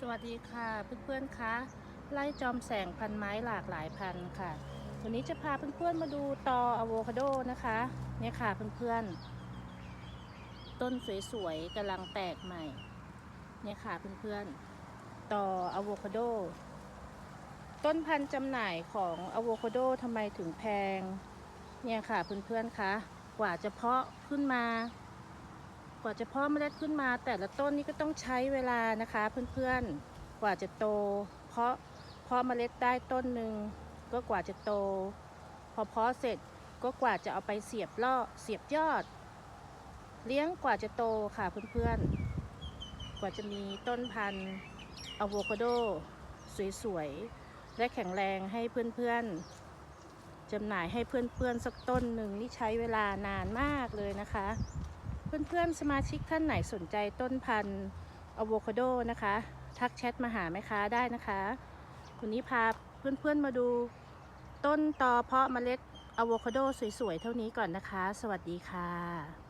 สวัสดีค่ะเพื่อนๆคะไล่จอมแสงพันไม้หลากหลายพันค่ะ วันนี้จะพาเพื่อนๆมาดูตออะโวคาโดนะคะเนี่ยค่ะเพื่อนๆ ต้นสวยๆกำลังแตกใหม่ เนี่ยค่ะเพื่อนๆตออะโวคาโดต้นพันธุ์จำหน่ายของอะโวคาโดทำไมถึงแพง เนี่ยค่ะเพื่อนๆคะกว่าจะเพาะขึ้นมา กว่าจะเพาะเมล็ดขึ้นมา แต่ละต้นนี่ก็ต้องใช้เวลานะคะ เพื่อนๆ กว่าจะโต เพาะเพาะเมล็ดได้ต้นหนึ่งก็กว่าจะโต พอเพาะเสร็จก็กว่าจะเอาไปเสียบล่อเสียบยอด เลี้ยงกว่าจะโตค่ะเพื่อนๆ กว่าจะมีต้นพันธุ์อะโวคาโด สวยๆ และแข็งแรงให้เพื่อนๆจำหน่ายให้เพื่อนๆสักต้นหนึ่งนี่ใช้เวลานานมากเลยนะคะ เพื่อนๆสมาชิกท่านไหนสนใจต้นพันธุ์อะโวคาโดนะคะ ทักแชทมาหาแม่ค้าได้นะคะวันนี้พาเพื่อนๆมาดู ต้นตอเพาะเมล็ดอะโวคาโดสวยๆเท่านี้ก่อนนะคะ สวัสดีค่ะ